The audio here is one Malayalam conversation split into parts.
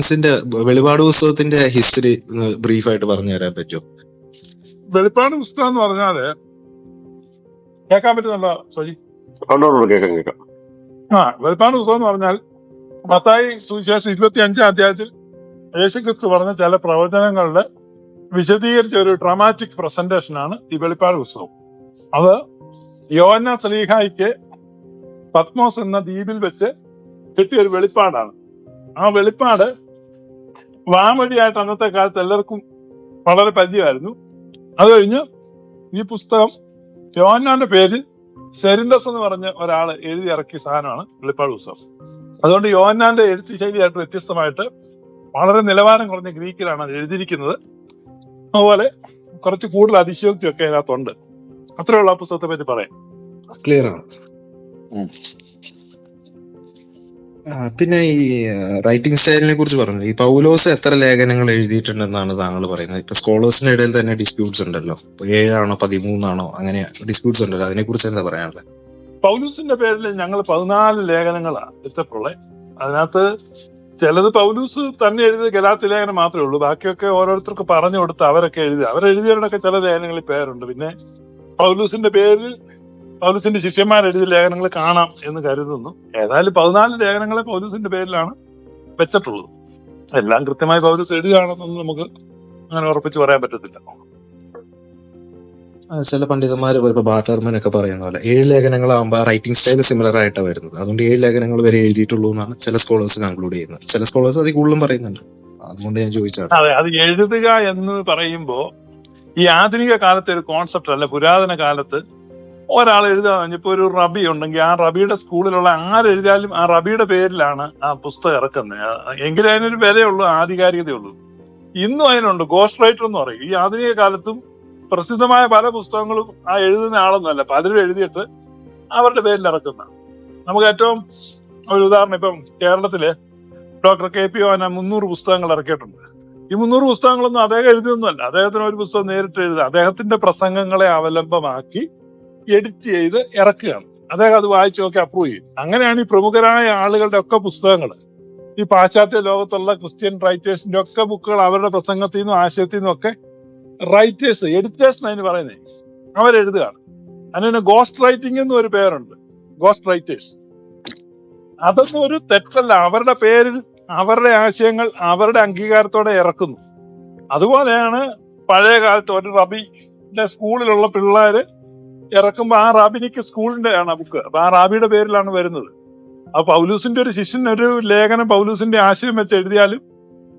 ക്രിസ്ത്യൻസിന്റെ വെളിപാട് പുസ്തകത്തിന്റെ ഹിസ്റ്ററി ബ്രീഫായിട്ട് പറഞ്ഞു തരാൻ പറ്റുമോ വെളിപ്പാട് പുസ്തകം എന്ന് പറഞ്ഞാൽ കേൾക്കാൻ പറ്റുന്നുണ്ടോ സോജി? കേൾക്കാം കേൾക്കാം. ആ വെളിപ്പാട് പുസ്തകം എന്ന് പറഞ്ഞാൽ മത്തായി സുവിശേഷം ഇരുപത്തി അഞ്ചാം അധ്യായത്തിൽ യേശുക്രിസ്തു പറഞ്ഞ ചില പ്രവചനങ്ങളുടെ വിശദീകരിച്ച ഒരു ഡ്രാമാറ്റിക് പ്രസന്റേഷൻ ആണ് ഈ വെളിപ്പാട് പുസ്തകം. അത് യോന സലീഹായിക്ക് പത്മോസ് എന്ന ദ്വീപിൽ വെച്ച് കിട്ടിയ ഒരു വെളിപ്പാടാണ് ആ വെളിപ്പാട് വാമൊഴിയായിട്ട് അന്നത്തെ കാലത്ത് എല്ലാവർക്കും വളരെ പരിചയമായിരുന്നു. അത് കഴിഞ്ഞ് ഈ പുസ്തകം യോഹന്നാന്റെ പേരിൽ സെരിന്തസ് എന്ന് പറഞ്ഞ ഒരാൾ എഴുതി ഇറക്കിയ സാധനമാണ് വെളിപ്പാട് പുസ്തകം അതുകൊണ്ട് യോഹന്നാന്റെ എഴുത്ത് ശൈലിയായിട്ട് വ്യത്യസ്തമായിട്ട് വളരെ നിലവാരം കുറഞ്ഞ ഗ്രീക്കിലാണ് അത് എഴുതിയിരിക്കുന്നത്. അതുപോലെ കുറച്ച് കൂടുതൽ അതിശയോക്തിയൊക്കെ അതിനകത്തുണ്ട്. അത്രയുള്ള ആ പുസ്തകത്തെ പറ്റി പറയാം ക്ലിയർ ആണ്. പിന്നെ ഈ റൈറ്റിംഗ് സ്റ്റൈലിനെ കുറിച്ച് പറഞ്ഞു ഈ പൗലോസ് എത്ര ലേഖനങ്ങൾ എഴുതിയിട്ടുണ്ടെന്നാണ് താങ്കൾ പറയുന്നത്. ഇപ്പൊ സ്കോളേഴ്സിന്റെ ഇടയിൽ തന്നെ ഡിസ്പ്യൂട്ട്സ് ഉണ്ടല്ലോ. ഏഴാണോ പതിമൂന്നാണോ അങ്ങനെ ഡിസ്പ്യൂട്ട്സ് ഉണ്ടല്ലോ. അതിനെ കുറിച്ച് എന്താ പറയാനുള്ളത്? പൗലൂസിന്റെ പേരിൽ ഞങ്ങൾ പതിനാല് ലേഖനങ്ങളാണ് എത്തപ്പുള്ളത് അതിനകത്ത് ചിലത് പൗലൂസ് തന്നെ എഴുതിയ ഗലാത്തി ലേഖനം മാത്രമേ ഉള്ളൂ. ബാക്കിയൊക്കെ ഓരോരുത്തർക്ക് പറഞ്ഞു കൊടുത്ത് അവരൊക്കെ എഴുതി അവരെഴുതിയവരുടെയൊക്കെ ചില ലേഖനങ്ങളിൽ പേരുണ്ട്. പിന്നെ പൗലൂസിന്റെ പേരിൽ പൗലൂസിന്റെ ശിഷ്യന്മാർ എഴുതിയ ലേഖനങ്ങൾ കാണാം എന്ന് കരുതുന്നു. ഏതായാലും പതിനാല് ലേഖനങ്ങളെ പൗലൂസിന്റെ പേരിലാണ് വെച്ചിട്ടുള്ളത്. എല്ലാം കൃത്യമായി പൗലൂസ് എഴുതുകയാണെന്നൊന്നും നമുക്ക് അങ്ങനെ ഉറപ്പിച്ച് പറയാൻ പറ്റത്തില്ല. ചില പണ്ഡിതന്മാർ ഇപ്പൊ ബാറ്റർമൻ ഒക്കെ പറയുന്ന പോലെ ഏഴ് ലേഖനങ്ങളാകുമ്പോൾ റൈറ്റിംഗ് സ്റ്റൈൽ സിമിലർ ആയിട്ടാണ് വരുന്നത്. അതുകൊണ്ട് ഏഴ് ലേഖനങ്ങൾ വരെ എഴുതിയിട്ടുള്ളൂ എന്നാണ് ചില സ്കോളേഴ്സ് കൺക്ലൂഡ് ചെയ്യുന്നത്. ചില സ്കോളേഴ്സ് അതിൽ കൂടുതലും പറയുന്നുണ്ട്. അതുകൊണ്ട് ഞാൻ ചോദിച്ചാണ്. അതെ അത് എഴുതുക എന്ന് പറയുമ്പോൾ ഈ ആധുനിക കാലത്തെ ഒരു കോൺസെപ്റ്റ് അല്ല പുരാതന കാലത്ത് ഒരാൾ എഴുതാൻ കഴിഞ്ഞപ്പോ ഒരു റബി ഉണ്ടെങ്കിൽ ആ റബിയുടെ സ്കൂളിലുള്ള ആരെഴുതിയാലും ആ റബിയുടെ പേരിലാണ് ആ പുസ്തകം ഇറക്കുന്നത്. എങ്കിലും അതിനൊരു വിലയുള്ളൂ ആധികാരികതയുള്ളൂ. ഇന്നും അതിനുണ്ട്. ഗോസ്റ്റ് റൈറ്റർ എന്ന് പറയും. ഈ ആധുനിക കാലത്തും പ്രസിദ്ധമായ പല പുസ്തകങ്ങളും ആ എഴുതുന്ന ആളൊന്നുമല്ല പലരും എഴുതിയിട്ട് അവരുടെ പേരിൽ ഇറക്കുന്ന നമുക്ക് ഏറ്റവും ഒരു ഉദാഹരണം ഇപ്പം കേരളത്തിൽ ഡോക്ടർ കെ പി ഓന മുന്നൂറ് പുസ്തകങ്ങൾ ഇറക്കിയിട്ടുണ്ട്. ഈ മുന്നൂറ് പുസ്തകങ്ങളൊന്നും അദ്ദേഹം എഴുതിയൊന്നുമല്ല. അദ്ദേഹത്തിന് ഒരു പുസ്തകം നേരിട്ട് എഴുതുക അദ്ദേഹത്തിന്റെ പ്രസംഗങ്ങളെ അവലംബമാക്കി എഡിറ്റ് ചെയ്ത് ഇറക്കുകയാണ്. അദ്ദേഹം അത് വായിച്ചു നോക്കി അപ്രൂവ് ചെയ്യും. അങ്ങനെയാണ് ഈ പ്രമുഖരായ ആളുകളുടെ ഒക്കെ പുസ്തകങ്ങൾ ഈ പാശ്ചാത്യ ലോകത്തുള്ള ക്രിസ്ത്യൻ റൈറ്റേഴ്സിന്റെ ഒക്കെ ബുക്കുകൾ അവരുടെ പ്രസംഗത്തിൽ നിന്നും ആശയത്തിൽ നിന്നും ഒക്കെ റൈറ്റേഴ്സ് എഡിറ്റേഴ്സ് അതിന് പറയുന്നത് അവരെഴുതുകയാണ്. അതിന് ഗോസ്റ്റ് റൈറ്റിംഗ് എന്നും ഒരു പേരുണ്ട്. ഗോസ്റ്റ് റൈറ്റേഴ്സ് അതൊന്നും ഒരു തെറ്റല്ല. അവരുടെ പേരിൽ അവരുടെ ആശയങ്ങൾ അവരുടെ അംഗീകാരത്തോടെ ഇറക്കുന്നു. അതുപോലെയാണ് പഴയ കാലത്ത് ഒരു റബിന്റെ സ്കൂളിലുള്ള പിള്ളേര് ഇറക്കുമ്പോ ആ റാബിനിക്ക് സ്കൂളിന്റെ ആണ് ബുക്ക് അപ്പൊ ആ റാബിയുടെ പേരിലാണ് വരുന്നത്. ആ പൗലൂസിന്റെ ഒരു ശിഷ്യൻ ഒരു ലേഖനം പൗലൂസിന്റെ ആശയം വെച്ച് എഴുതിയാലും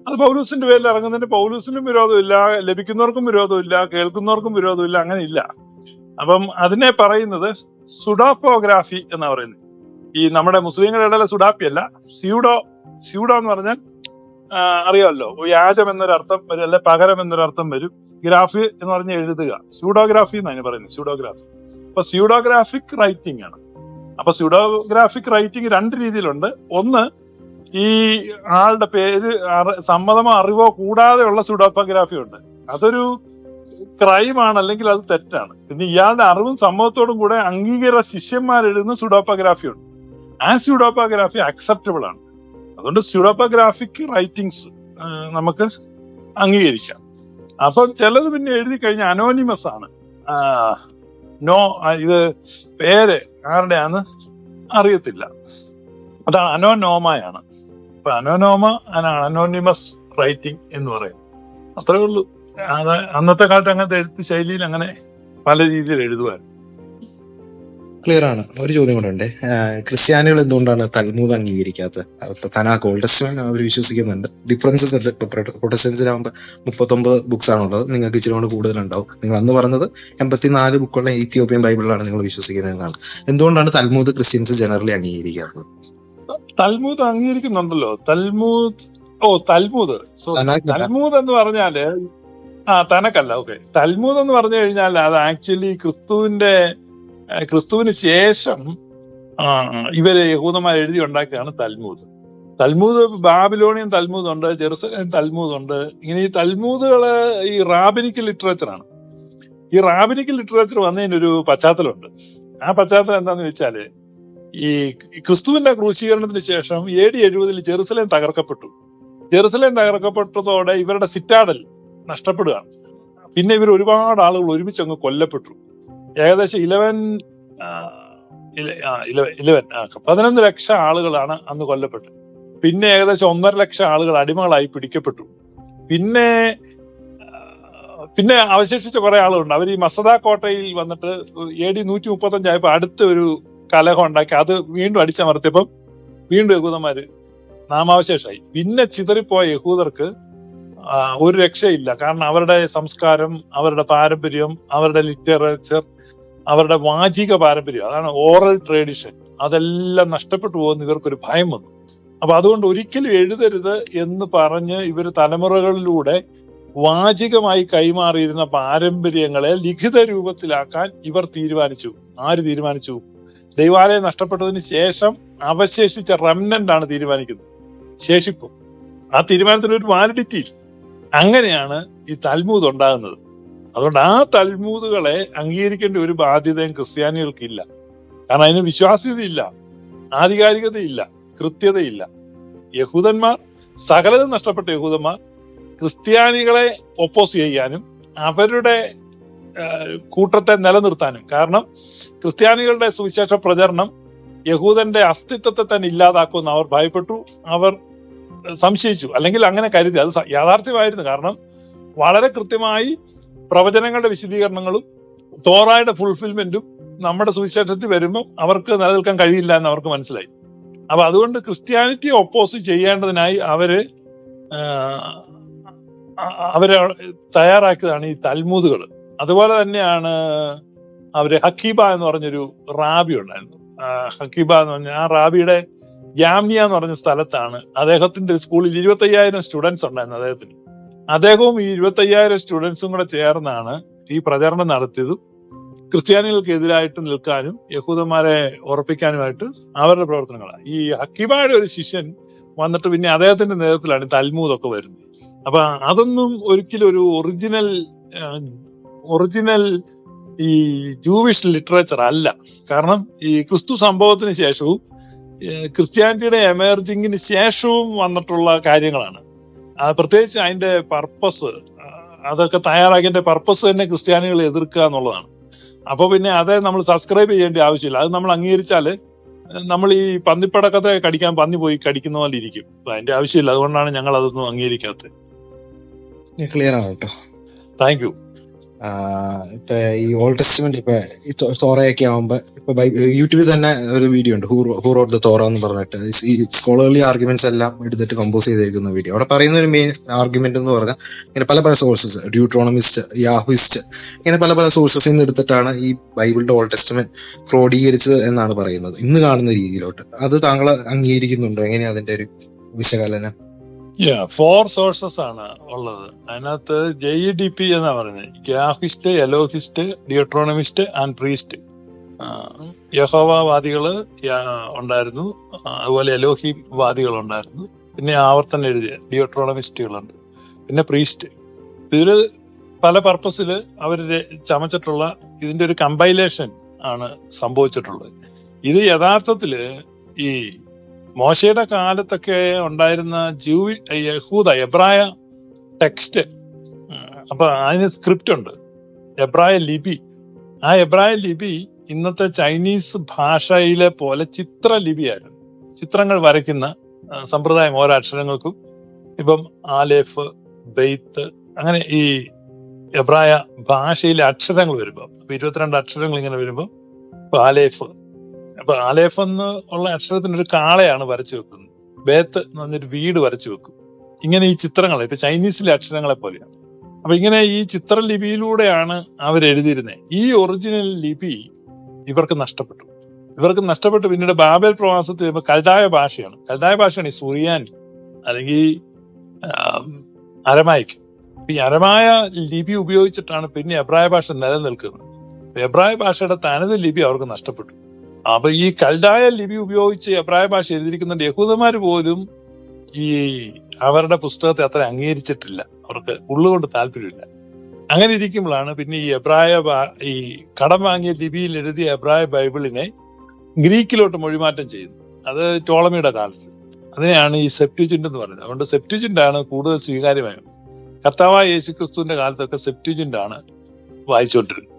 അത് പൗലൂസിന്റെ പേരിൽ ഇറങ്ങുന്നതിന് പൗലൂസിനും വിരോധമില്ല ലഭിക്കുന്നവർക്കും വിരോധമില്ല കേൾക്കുന്നവർക്കും വിരോധമില്ല അങ്ങനെ ഇല്ല. അപ്പം അതിനെ പറയുന്നത് സുഡാപ്പോഗ്രാഫി എന്ന് പറയുന്നത്. ഈ നമ്മുടെ മുസ്ലിങ്ങളുടെ ഇടയിലെ സുഡാപ്പി അല്ല സ്യൂഡോ സ്യൂഡോ എന്ന് പറഞ്ഞാൽ അറിയാമല്ലോ വ്യാജം എന്നൊരർത്ഥം വരും അല്ലെ പകരം എന്നൊരർത്ഥം വരും. ഗ്രാഫി എന്ന് പറഞ്ഞ് എഴുതുക. സ്യൂഡോഗ്രാഫി എന്നാണ് പറയുന്നത്. സ്യൂഡോഗ്രാഫി അപ്പൊ സ്യൂഡോഗ്രാഫിക് റൈറ്റിംഗ് ആണ്. അപ്പൊ സ്യൂഡോഗ്രാഫിക് റൈറ്റിംഗ് രണ്ട് രീതിയിലുണ്ട്. ഒന്ന് ഈ ആളുടെ പേര് സമ്മതമോ അറിവോ കൂടാതെയുള്ള സ്യൂഡോഗ്രാഫി ഉണ്ട്. അതൊരു ക്രൈമാണ് അല്ലെങ്കിൽ അത് തെറ്റാണ്. പിന്നെ ഇയാളുടെ അറിവും സമ്മതത്തോടും കൂടെ അംഗീകര ശിഷ്യന്മാർ എഴുതുന്ന സ്യൂഡോപ്പോഗ്രാഫി ഉണ്ട്. ആ സ്യൂഡോപ്പോഗ്രാഫി അക്സെപ്റ്റബിൾ ആണ്. അതുകൊണ്ട് സ്യൂഡോപ്പോഗ്രാഫിക് റൈറ്റിംഗ്സ് നമുക്ക് അംഗീകരിക്കാം. അപ്പം ചിലത് പിന്നെ എഴുതി കഴിഞ്ഞ അനോണിമസ് ആണ്. നോ ഇത് പേര് ആരുടെയാന്ന് അറിയത്തില്ല. അതാണ് അനോനോമയാണ് അപ്പൊ അനോനോമ അനോണിമസ് റൈറ്റിംഗ് എന്ന് പറയും അത്രേ ഉള്ളൂ. അന്നത്തെ കാലത്ത് അങ്ങനത്തെ എഴുത്ത് ശൈലിയിൽ അങ്ങനെ പല രീതിയിൽ എഴുതുവാൻ ക്ലിയർ ആണ്. ഒരു ചോദ്യം കൂടെ ഉണ്ട്. ക്രിസ്ത്യാനികൾ എന്തുകൊണ്ടാണ് തൽമൂത് അംഗീകരിക്കാത്തത്? ഇപ്പൊ തനാക്ക് ഓൾഡ് ടെസ്റ്റ്മെന്റ് അവർ വിശ്വസിക്കുന്നുണ്ട്. ഡിഫറൻസസ് ഉണ്ട്. ഇപ്പൊ പ്രൊട്ടസ്റ്റൻസിലാകുമ്പോൾ മുപ്പത്തൊമ്പത് ബുക്സ് ആണുള്ളത് നിങ്ങൾക്ക് ഇച്ചിരി കൊണ്ട് കൂടുതലുണ്ടാവും. നിങ്ങൾ അന്ന് പറഞ്ഞത് എൺപത്തിനാല് ബുക്കുള്ള ഇത്യോപ്യൻ ബൈബിളിലാണ് നിങ്ങൾ വിശ്വസിക്കുന്നത് എന്നാണ്. എന്തുകൊണ്ടാണ് തൽമൂത് ക്രിസ്ത്യൻസ് ജനറലി അംഗീകരിക്കാത്തത്? തൽമൂത് അംഗീകരിക്കുന്നുണ്ടല്ലോ. തൽമൂത് ഓ തൽമൂത് തൽമൂത് എന്ന് പറഞ്ഞാൽ ആ തനക്കല്ല. ഓക്കെ തൽമൂത് എന്ന് പറഞ്ഞു കഴിഞ്ഞാൽ അത് ആക്ച്വലി ക്രിസ്തുവിന്റെ ക്രിസ്തുവിന് ശേഷം ഇവരെ യഹൂദന്മാർ എഴുതി തൽമൂദ്. തൽമൂദ് ബാബിലോണിയൻ തൽമൂദ് ഉണ്ട് ജെറുസലേം തൽമൂദ് ഉണ്ട് ഇങ്ങനെ ഈ തൽമൂദുകൾ ഈ റാബിനിക്കൽ ലിറ്ററേച്ചറാണ്. ഈ റാബിനിക്കൽ ലിറ്ററേച്ചർ വന്നതിനൊരു പശ്ചാത്തലമുണ്ട്. ആ പശ്ചാത്തലം എന്താന്ന് വെച്ചാൽ ഈ ക്രിസ്തുവിന്റെ ക്രൂശീകരണത്തിന് ശേഷം എ ഡി എഴുപതിൽ ജെറുസലേം തകർക്കപ്പെട്ടു. ജെറുസലേം തകർക്കപ്പെട്ടതോടെ ഇവരുടെ സിറ്റാഡൽ നഷ്ടപ്പെടുകയാണ്. പിന്നെ ഇവർ ഒരുപാട് ആളുകൾ ഒരുമിച്ച് അങ്ങ് കൊല്ലപ്പെട്ടു. ഏകദേശം ഇലവൻ ഇലവൻ പതിനൊന്ന് ലക്ഷം ആളുകളാണ് അന്ന് കൊല്ലപ്പെട്ടത്. പിന്നെ ഏകദേശം ഒന്നര ലക്ഷം ആളുകൾ അടിമകളായി പിടിക്കപ്പെട്ടു. പിന്നെ പിന്നെ അവശേഷിച്ച കുറെ ആളുകളുണ്ട്. അവർ ഈ മസദ കോട്ടയിൽ വന്നിട്ട് എ ഡി നൂറ്റി മുപ്പത്തി അടുത്ത ഒരു കലഹം ഉണ്ടാക്കി. അത് വീണ്ടും അടിച്ചമർത്തിയപ്പം വീണ്ടും യഹൂദന്മാര് നാമാവശേഷമായി പിന്നെ ചിതറിപ്പോയ യഹൂദർക്ക് ഒരു രക്ഷയില്ല. കാരണം അവരുടെ സംസ്കാരം അവരുടെ പാരമ്പര്യം അവരുടെ ലിറ്ററേച്ചർ അവരുടെ വാചിക പാരമ്പര്യം അതാണ് ഓറൽ ട്രഡീഷൻ. അതെല്ലാം നഷ്ടപ്പെട്ടു പോകുന്ന ഇവർക്കൊരു ഭയം വന്നു. അപ്പൊ അതുകൊണ്ട് ഒരിക്കലും എഴുതരുത് എന്ന് പറഞ്ഞ് ഇവർ തലമുറകളിലൂടെ വാചികമായി കൈമാറിയിരുന്ന പാരമ്പര്യങ്ങളെ ലിഖിത രൂപത്തിലാക്കാൻ ഇവർ തീരുമാനിച്ചു. ആര് തീരുമാനിച്ചു? ദൈവാലയം നഷ്ടപ്പെട്ടതിന് ശേഷം അവശേഷിച്ച റെമനന്റ് ആണ് തീരുമാനിക്കുന്നത്. ശേഷിപ്പ്. ആ തീരുമാനത്തിന് ഒരു വാലിഡിറ്റി അങ്ങനെയാണ് ഈ തൽമൂത് ഉണ്ടാകുന്നത്. അതുകൊണ്ട് ആ തൽമൂതുകളെ അംഗീകരിക്കേണ്ട ഒരു ബാധ്യതയും ക്രിസ്ത്യാനികൾക്കില്ല. കാരണം അതിന് വിശ്വാസ്യതയില്ല ആധികാരികതയില്ല കൃത്യതയില്ല. യഹൂദന്മാർ സകലതും നഷ്ടപ്പെട്ട യഹൂദന്മാർ ക്രിസ്ത്യാനികളെ ഒപ്പോസ് ചെയ്യാനും അവരുടെ കൂട്ടത്തെ നിലനിർത്താനും. കാരണം ക്രിസ്ത്യാനികളുടെ സുവിശേഷ പ്രചരണം യഹൂദന്റെ അസ്തിത്വത്തെ തന്നെ ഇല്ലാതാക്കുമെന്ന് അവർ ഭയപ്പെട്ടു. അവർ സംശയിച്ചു. അല്ലെങ്കിൽ അങ്ങനെ കരുതി. അത് യാഥാർത്ഥ്യമായിരുന്നു. കാരണം വളരെ കൃത്യമായി പ്രവചനങ്ങളുടെ വിശദീകരണങ്ങളും തോറായുടെ ഫുൾഫിൽമെന്റും നമ്മുടെ സുവിശേഷത്തിൽ വരുമ്പോൾ അവർക്ക് നിലനിൽക്കാൻ കഴിയില്ല എന്ന് അവർക്ക് മനസ്സിലായി. അപ്പൊ അതുകൊണ്ട് ക്രിസ്ത്യാനിറ്റി ഒപ്പോസ് ചെയ്യേണ്ടതിനായി അവർ അവരെ തയ്യാറാക്കിയതാണ് ഈ തൽമൂതുകൾ അതുപോലെ തന്നെയാണ് അവർ ഹക്കീബ എന്ന് പറഞ്ഞൊരു റാബി ഉണ്ടായിരുന്നു. ഹക്കീബ എന്ന് പറഞ്ഞ ആ റാബിയുടെ ജാമ്യ എന്ന് പറഞ്ഞ സ്ഥലത്താണ് അദ്ദേഹത്തിന്റെ സ്കൂളിൽ ഇരുപത്തി അയ്യായിരം സ്റ്റുഡൻസ് ഉണ്ടായിരുന്നു അദ്ദേഹത്തിന്. അദ്ദേഹവും ഈ ഇരുപത്തി അയ്യായിരം സ്റ്റുഡൻസും കൂടെ ചേർന്നാണ് ഈ പ്രചരണം നടത്തിയതും ക്രിസ്ത്യാനികൾക്കെതിരായിട്ട് നിൽക്കാനും യഹൂദന്മാരെ ഉറപ്പിക്കാനുമായിട്ട് അവരുടെ പ്രവർത്തനങ്ങളാണ്. ഈ ഹക്കിബായുടെ ഒരു ശിഷ്യൻ വന്നിട്ട് പിന്നെ അദ്ദേഹത്തിന്റെ നേതൃത്വത്തിലാണ് ഈ തൽമൂദൊക്കെ വരുന്നത്. അപ്പൊ അതൊന്നും ഒരിക്കലും ഒരു ഒറിജിനൽ ഒറിജിനൽ ഈ ജൂവിഷ് ലിറ്ററേച്ചർ അല്ല. കാരണം ഈ ക്രിസ്തു സംഭവത്തിന് ശേഷവും ക്രിസ്ത്യാനിറ്റിയുടെ എമേർജിങ്ങിന് ശേഷവും വന്നിട്ടുള്ള കാര്യങ്ങളാണ്. പ്രത്യേകിച്ച് അതിന്റെ പർപ്പസ് അതൊക്കെ തയ്യാറാക്കിയതിന്റെ പർപ്പസ് തന്നെ ക്രിസ്ത്യാനികളെ എതിർക്കുക എന്നുള്ളതാണ്. അപ്പൊ പിന്നെ അത് നമ്മൾ സബ്സ്ക്രൈബ് ചെയ്യേണ്ട ആവശ്യമില്ല. അത് നമ്മൾ അംഗീകരിച്ചാൽ നമ്മൾ ഈ പന്നിപ്പടക്കത്തെ കടിക്കാൻ പന്നി പോയി കടിക്കുന്ന പോലെ ഇരിക്കും. അതിന്റെ ആവശ്യമില്ല. അതുകൊണ്ടാണ് ഞങ്ങൾ അതൊന്നും അംഗീകരിക്കാത്തത്. ക്ലിയർ ആണ് കേട്ടോ താങ്ക് യു ഇപ്പൊ ഈ ഓൾഡ് ടെസ്റ്റ്മെന്റ് ഇപ്പൊ തോറയൊക്കെ ആവുമ്പോ ഇപ്പൊ യൂട്യൂബിൽ തന്നെ ഒരു വീഡിയോ ഉണ്ട്. ഹൂർ ഓഫ് ദ തോറ എന്ന് പറഞ്ഞിട്ട്. ഈ സ്കോളർലി ആർഗ്യുമെന്റ്സ് എല്ലാം എടുത്തിട്ട് കമ്പോസ് ചെയ്തിരിക്കുന്ന വീഡിയോ. അവിടെ പറയുന്ന ഒരു മെയിൻ ആർഗ്യുമെന്റ് എന്ന് പറഞ്ഞാൽ ഇങ്ങനെ പല പല സോഴ്സസ് ഡ്യൂട്രോണമിസ്റ്റ് യാഹുയിസ്റ്റ് ഇങ്ങനെ പല പല സോഴ്സസിൽ നിന്ന് എടുത്തിട്ടാണ് ഈ ബൈബിളിന്റെ ഓൾഡ് ടെസ്റ്റ്മെന്റ് ക്രോഡീകരിച്ചത് എന്നാണ് പറയുന്നത്. ഇന്ന് കാണുന്ന രീതിയിലോട്ട്. അത് താങ്കൾ അംഗീകരിക്കുന്നുണ്ടോ? എങ്ങനെയാ അതിന്റെ ഒരു വിശകലനം? ഫോർ സോഴ്സസ് ആണ് ഉള്ളത്. അതിനകത്ത് ജെ ഇ ഡി പി എന്നാ പറയുന്നത്. ഗ്യാഫിസ്റ്റ് എലോഹിസ്റ്റ് ഡിയോട്രോണമിസ്റ്റ് ആൻഡ് പ്രീസ്റ്റ് യഹോവാദികൾ ഉണ്ടായിരുന്നു. അതുപോലെ എലോഹി വാദികൾ ഉണ്ടായിരുന്നു പിന്നെ ആവർത്തനം എഴുതിയ ഡിയോട്രോണമിസ്റ്റുകളുണ്ട് പിന്നെ പ്രീസ്റ്റ് ഇതിൽ പല പർപ്പസിൽ അവർ ചമച്ചിട്ടുള്ള ഇതിന്റെ ഒരു കമ്പൈലേഷൻ ആണ് സംഭവിച്ചിട്ടുള്ളത്. ഇത് യഥാർത്ഥത്തിൽ ഈ മോശയുടെ കാലത്തൊക്കെ ഉണ്ടായിരുന്ന ജൂ യഹൂദ എബ്രായ ടെക്സ്റ്റ് അപ്പൊ അതിന് സ്ക്രിപ്റ്റ് ഉണ്ട്. എബ്രായ ലിപി. ആ എബ്രായ ലിപി ഇന്നത്തെ ചൈനീസ് ഭാഷയിലെ പോലെ ചിത്ര ലിപിയായിരുന്നു ചിത്രങ്ങൾ വരയ്ക്കുന്ന സമ്പ്രദായം ഓരോ അക്ഷരങ്ങൾക്കും. ഇപ്പം ആലേഫ് ബെയ്ത്ത് അങ്ങനെ ഈ എബ്രായ ഭാഷയിലെ അക്ഷരങ്ങൾ വരുമ്പോൾ ഇരുപത്തിരണ്ട് അക്ഷരങ്ങൾ ഇങ്ങനെ വരുമ്പോൾ ആലേഫ് അപ്പൊ ആലേഫ് എന്ന് ഉള്ള അക്ഷരത്തിന് ഒരു കാളയാണ് വരച്ചു വെക്കുന്നത്. ബേത്ത് എന്ന് പറഞ്ഞൊരു വീട് വരച്ചു വെക്കും. ഇങ്ങനെ ഈ ചിത്രങ്ങൾ ഇപ്പൊ ചൈനീസിലെ അക്ഷരങ്ങളെ പോലെയാണ്. അപ്പൊ ഇങ്ങനെ ഈ ചിത്രലിപിയിലൂടെയാണ് അവർ എഴുതിയിരുന്നത് ഈ ഒറിജിനൽ ലിപി ഇവർക്ക് നഷ്ടപ്പെട്ടു. ഇവർക്ക് നഷ്ടപ്പെട്ട്. പിന്നീട് ബാബേൽ പ്രവാസത്തിൽ ഇപ്പൊ കൽതായ ഭാഷയാണ്. കൽതായ ഭാഷയാണ് ഈ സുറിയാൻ അല്ലെങ്കിൽ അരമായിക്ക്. ഈ അരമായ ലിപി ഉപയോഗിച്ചിട്ടാണ് പിന്നെ എബ്രായ ഭാഷ നിലനിൽക്കുന്നത്. എബ്രായ ഭാഷയുടെ തനത് ലിപി അവർക്ക് നഷ്ടപ്പെട്ടു. അപ്പൊ ഈ കൽഡായ ലിപി ഉപയോഗിച്ച് എബ്രായ ഭാഷ എഴുതിയിരിക്കുന്ന യഹൂദന്മാർ പോലും ഈ അവരുടെ പുസ്തകത്തെ അത്ര അംഗീകരിച്ചിട്ടില്ല. അവർക്ക് ഉള്ളുകൊണ്ട് താല്പര്യമില്ല. അങ്ങനെ ഇരിക്കുമ്പോഴാണ് പിന്നെ ഈ എബ്രായ ഈ കടം വാങ്ങിയ ലിപിയിൽ എഴുതിയ എബ്രായ ബൈബിളിനെ ഗ്രീക്കിലോട്ട് മൊഴിമാറ്റം ചെയ്യുന്നു. അത് ടോളമിയുടെ കാലത്ത്. അതിനെയാണ് ഈ സെപ്റ്റിജിന്റ് എന്ന് പറയുന്നത്. അതുകൊണ്ട് സെപ്റ്റിജിന്റാണ് കൂടുതൽ സ്വീകാര്യമായത്. കർത്താവായ യേശുക്രിസ്തുവിന്റെ കാലത്തൊക്കെ സെപ്റ്റിജിന്റാണ് വായിച്ചുകൊണ്ടിരുന്നത്.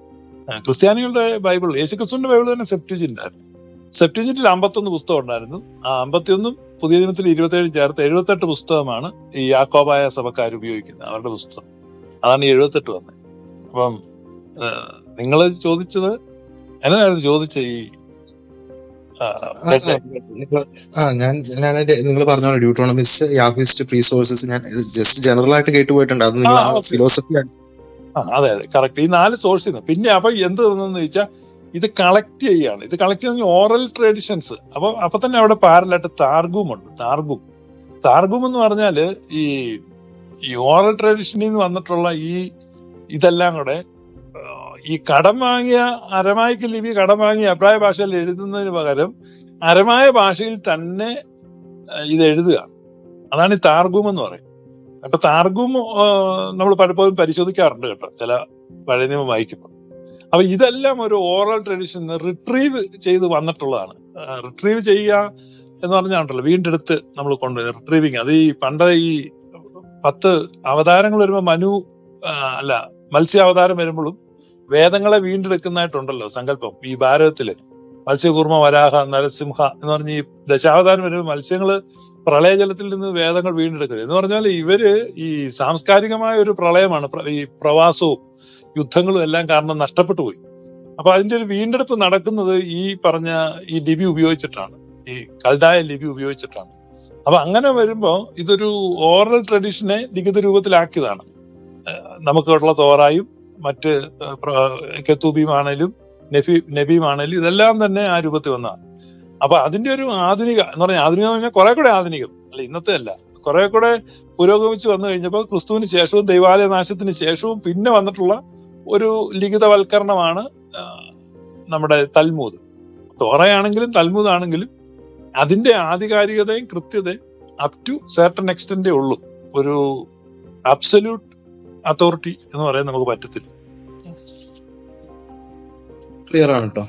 ക്രിസ്ത്യാനികളുടെ ബൈബിൾ യേശുക്രിസ്തുവിന്റെ ബൈബിൾ തന്നെ സെപ്റ്റിജിന്റ് ആയിരുന്നു. സെപ്റ്റിജിന്റിൽ അമ്പത്തൊന്ന് പുസ്തകം ഉണ്ടായിരുന്നു. ആ അമ്പത്തിയൊന്നും പുതിയ ദിനത്തിൽ ഇരുപത്തേഴ് ചേർത്ത് എഴുപത്തെട്ട് പുസ്തകമാണ് ഈ യാക്കോബായ സഭക്കാർ ഉപയോഗിക്കുന്നത് അവരുടെ പുസ്തകം. അതാണ് ഈ എഴുപത്തെട്ട് വന്നത്. അപ്പം നിങ്ങൾ ചോദിച്ചത് എന്നതായിരുന്നു ചോദിച്ച ഈ ആ, ഞാൻ ഞാൻ നിങ്ങൾ പറഞ്ഞ ഡ്യൂട്ടോണമിസ്റ്റ് യാഹ്വിസ്റ്റ് ഫ്രീ സോഴ്സസ് ഞാൻ ജസ്റ്റ് ജനറൽ ആയിട്ട് കേട്ടുപോയിട്ടുണ്ട്. അത് നിങ്ങൾ ഫിലോസഫി ആണ്. ഫിലോസഫി ആ അതെ അതെ കറക്റ്റ് ഈ നാല് സോഴ്സിൽ നിന്ന് പിന്നെ അപ്പൊ എന്ത് തോന്നുന്നു ചോദിച്ചാൽ ഇത് കളക്ട് ചെയ്യാണ്. ഇത് കളക്ട് ചെയ്യുന്ന ഓറൽ ട്രഡീഷൻസ് അപ്പൊ അപ്പൊ തന്നെ അവിടെ പാരലായിട്ട് താർഗും ഉണ്ട്. താർഗും താർഗും എന്ന് പറഞ്ഞാൽ ഈ ഈ ഓറൽ ട്രഡീഷനിൽ നിന്ന് വന്നിട്ടുള്ള ഈ ഇതെല്ലാം കൂടെ ഈ കടം വാങ്ങിയ അരമായിക്ക് ലിപി കടം വാങ്ങിയ അഭിപ്രായ ഭാഷയിൽ എഴുതുന്നതിന് പകരം അരമായ ഭാഷയിൽ തന്നെ ഇത് എഴുതുക. അതാണ് ഈ താർഗും എന്ന് പറയും അപ്പൊ താർഗും നമ്മൾ പലപ്പോഴും പരിശോധിക്കാറുണ്ട് കേട്ടോ ചില പഴയ നിയമം വായിക്കുമ്പോൾ അപ്പൊ ഇതെല്ലാം ഒരു ഓറൽ ട്രഡീഷൻ റിട്രീവ് ചെയ്ത് വന്നിട്ടുള്ളതാണ്. റിട്രീവ് ചെയ്യുക എന്ന് പറഞ്ഞാണല്ലോ വീണ്ടെടുത്ത് നമ്മൾ കൊണ്ടുവരുന്നത് റിട്രീവിങ് അത് ഈ പണ്ട് ഈ പത്ത് അവതാരങ്ങൾ വരുമ്പോൾ മനു അല്ല മത്സ്യാവതാരം വരുമ്പോഴും വേദങ്ങളെ വീണ്ടെടുക്കുന്നതായിട്ടുണ്ടല്ലോ സങ്കല്പം ഈ ഭാരതത്തിൽ. മത്സ്യകൂർമ്മ വരാഹ നരസിംഹ എന്ന് പറഞ്ഞ ഈ ദശാവതാരം വരുമ്പോൾ മത്സ്യങ്ങൾ പ്രളയജലത്തിൽ നിന്ന് വേദങ്ങൾ വീണ്ടെടുക്കുന്നത് എന്ന് പറഞ്ഞാൽ ഇവർ ഈ സാംസ്കാരികമായ ഒരു പ്രളയമാണ്. ഈ പ്രവാസവും യുദ്ധങ്ങളും എല്ലാം കാരണം നഷ്ടപ്പെട്ടു പോയി. അപ്പൊ അതിന്റെ ഒരു വീണ്ടെടുപ്പ് നടക്കുന്നത് ഈ പറഞ്ഞ ഈ ലിപി ഉപയോഗിച്ചിട്ടാണ്. ഈ കൽഡായ ലിപി ഉപയോഗിച്ചിട്ടാണ്. അപ്പൊ അങ്ങനെ വരുമ്പോൾ ഇതൊരു ഓറൽ ട്രഡീഷനെ ലിഖിത രൂപത്തിലാക്കിയതാണ്. നമുക്കുള്ള തോറായും മറ്റ് കെത്തൂബിയുമാണേലും നബി നബിയുമാണേലും ഇതെല്ലാം തന്നെ ആ രൂപത്തിൽ വന്നതാണ്. അപ്പൊ അതിന്റെ ഒരു ആധുനിക എന്ന് പറഞ്ഞാൽ ആധുനിക എന്ന് പറഞ്ഞാൽ കുറെ കൂടെ ആധുനികം. അല്ല ഇന്നത്തെ അല്ല. കുറെ കൂടെ പുരോഗമിച്ച് വന്നു കഴിഞ്ഞപ്പോൾ ക്രിസ്തുവിന് ശേഷവും ദൈവാലയ നാശത്തിന് ശേഷവും പിന്നെ വന്നിട്ടുള്ള ഒരു ലിഖിതവൽക്കരണമാണ് നമ്മുടെ തൽമൂത് തോറയാണെങ്കിലും തൽമൂത് ആണെങ്കിലും അതിന്റെ ആധികാരികതയും കൃത്യതയും അപ് ടു സർട്ടൺ എക്സ്റ്റെന്റേ ഉള്ളൂ. ഒരു അബ്സല്യൂട്ട് അതോറിറ്റി എന്ന് പറയാൻ നമുക്ക് പറ്റത്തില്ല. ക്ലിയർ ആണ് കേട്ടോ